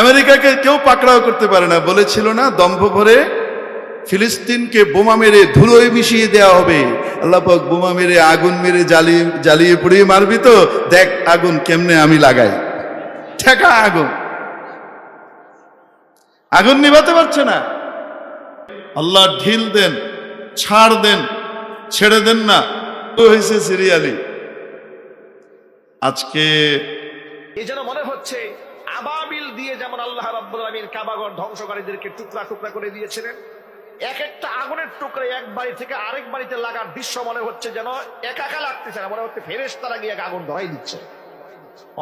আমেরিকাকে কেউ পাকড়াও করতে পারে না। বলেছিল না, দম্ভ ভরে ফিলিস্তিনকে বোমা মেরে ধুলোয় মিশিয়ে দেওয়া হবে। আল্লাহ পাক বোমা মেরে আগুন মেরে জ্বালিয়ে জ্বালিয়ে পুড়িয়ে মারবি তো, দেখ আগুন কেমনে আমি লাগাই। ঠেকা আগুন। আগুন নিভাতে পারছে না। আল্লাহ ঢিল দেন, ছাড় দেন, ছেড়ে দেন না। তো হয়েছে সিরিয়ালি। আজকে এই যেন মনে হচ্ছে আবাবিল দিয়ে যেমন আল্লাহ রাব্বুল কাবাগর ধ্বংসকারীদেরকে টুকরা টুকরা করে দিয়েছিলেন, এক একটা আগুনের টুকরা এক বাড়ি থেকে আরেক বাড়িতে লাগার দৃশ্য মনে হচ্ছে যেন একাকা লাগতেছে না, মনে হচ্ছে ফেরেস তারা গিয়ে আগুন ধরাই দিচ্ছে।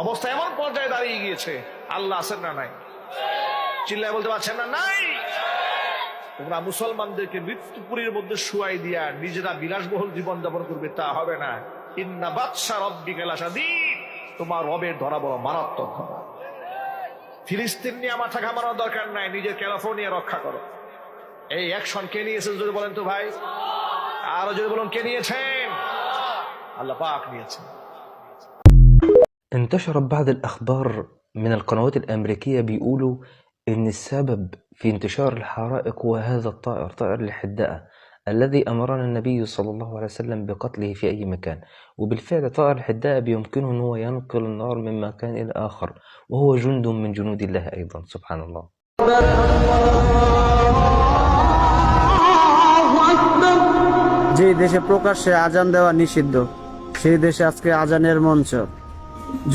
অবস্থা এমন পর্যায়ে দাঁড়িয়ে গিয়েছে, আল্লাহ আছেন না নাই? চিল্লায় বলতে পারছেন না নাই? তোমরা মুসলমানদেরকে মৃত্যুপুরীর মধ্যে শুয়াই দিয়া নিজেরা বিলাসবহুল জীবন যাপন করবে, তা হবে না। ইন্না বাদশা রব্বি দিন তোমার রবের ধরা বড় মারাত্মক ধরা। ফিলিস্তিন নিয়ে মাথা ঘামানোর দরকার নাই নিজের ক্যালিফোর্নিয়া রক্ষা করো এই অ্যাকশন কে নিয়েছে যদি বলেন তো ভাই আরো যদি বলুন কে নিয়েছেন আল্লাহ পাক নিয়েছেন انتشرت بعض الأخبار من القنوات الأمريكية بيقولوا إن السبب في انتشار الحرائق هو هذا الطائر طائر الحداءة الذي أمرنا النبي صلى الله عليه وسلم بقتله في أي مكان وبالفعل طائر الحداءة بيمكنه أن هو ينقل النار من مكان إلى آخر وهو جند من جنود الله أيضا سبحان الله যে দেশে প্রকাশ্যে আজান দেওয়া নিষিদ্ধ সেই দেশে আজকে আজানের মঞ্চ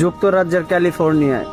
যুক্তরাজ্যের ক্যালিফোর্নিয়ায়